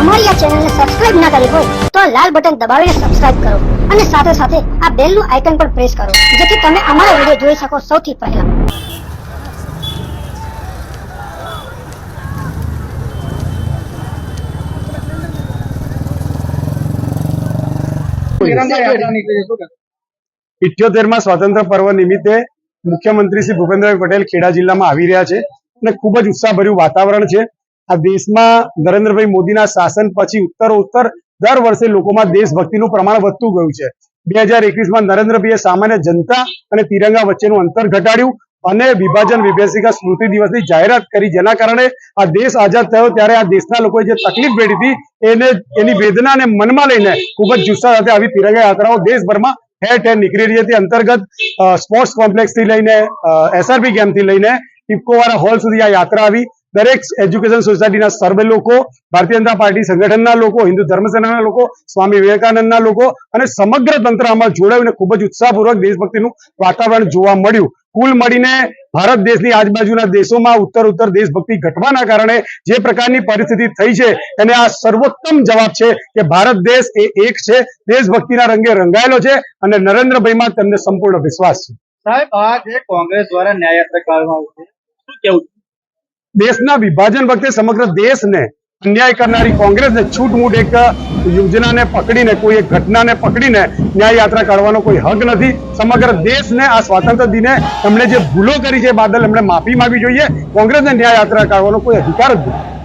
અમારી આ ચેનલને સબસ્ક્રાઇબ ના કરી હોય તો આ લાલ બટન દબાવીને સબસ્ક્રાઇબ કરો અને સાથે સાથે આ બેલનું આઇકન પણ પ્રેસ કરો, જેથી તમે અમારા વીડિયો જોઈ શકો સૌથી પહેલા. ઇઠ્યોતેરમાં સ્વાતંત્ર પર્વ નિમિત્તે મુખ્યમંત્રી શ્રી ભૂપેન્દ્રભાઈ પટેલ ખેડા જિલ્લામાં આવી રહ્યા છે અને ખૂબ જ ઉત્સાહભર્યું વાતાવરણ છે. આ દેશમાં નરેન્દ્રભાઈ મોદીના શાસન પછી ઉત્તરોત્તર દર વર્ષે લોકોમાં દેશભક્તિનું પ્રમાણ વધતું ગયું છે. બે હજાર એકવીસમાં નરેન્દ્રભાઈએ સામાન્ય જનતા અને તિરંગા વચ્ચેનું અંતર ઘટાડ્યું અને વિભાજન વિભેષિકા સ્મૃતિ દિવસની જાહેરાત કરી, જેના કારણે આ દેશ આઝાદ થયો ત્યારે આ દેશના લોકોએ જે તકલીફ વેઠી હતી, એને, એની વેદનાને મનમાં લઈને ખૂબ જ જુસ્સા સાથે આવી તિરંગા યાત્રાઓ દેશભરમાં ઠેર ઠેર નીકળી રહી હતી. અંતર્ગત સ્પોર્ટ્સ કોમ્પ્લેક્સથી લઈને એસઆરપી ગેમથી લઈને વાળા હોલ સુધી આ યાત્રા આવી. દરેક એજ્યુકેશન સોસાયટીના સર્વે લોકો, ભારતીય જનતા પાર્ટી સંગઠનના લોકો, હિન્દુ ધર્મસેનાના લોકો, સ્વામી વિવેકાનંદના લોકો અને સમગ્ર તંત્ર આમાં જોડાયું ખૂબ જ ઉત્સાહપૂર્વક દેશભક્તિનું વાતાવરણ જોવા મળ્યું. કુલ મળીને ભારત દેશની આજુબાજુના દેશોમાં ઉત્તર ઉત્તર દેશભક્તિ ઘટવાના કારણે જે પ્રકારની પરિસ્થિતિ થઈ છે, એને આ સર્વોત્તમ જવાબ છે કે ભારત દેશ એ એક છે, દેશભક્તિના રંગે રંગાયેલો છે અને નરેન્દ્રભાઈમાં તેમને સંપૂર્ણ વિશ્વાસ છે. સાહેબ, આ જે કોંગ્રેસ દ્વારા કાઢવામાં આવશે શું કેવું દેશના વિભાજન વખતે સમગ્ર દેશને અન્યાય કરનારી કોંગ્રેસને છૂટમૂટ એક યોજનાને પકડીને, કોઈ એક ઘટનાને પકડીને ન્યાય યાત્રા કાઢવાનો કોઈ હક નથી. સમગ્ર દેશને આ સ્વાતંત્ર્ય દિને એમણે જે ભૂલો કરી છે બાદલ એમણે માફી માંગવી જોઈએ. કોંગ્રેસને ન્યાય યાત્રા કાઢવાનો કોઈ અધિકાર જ નથી.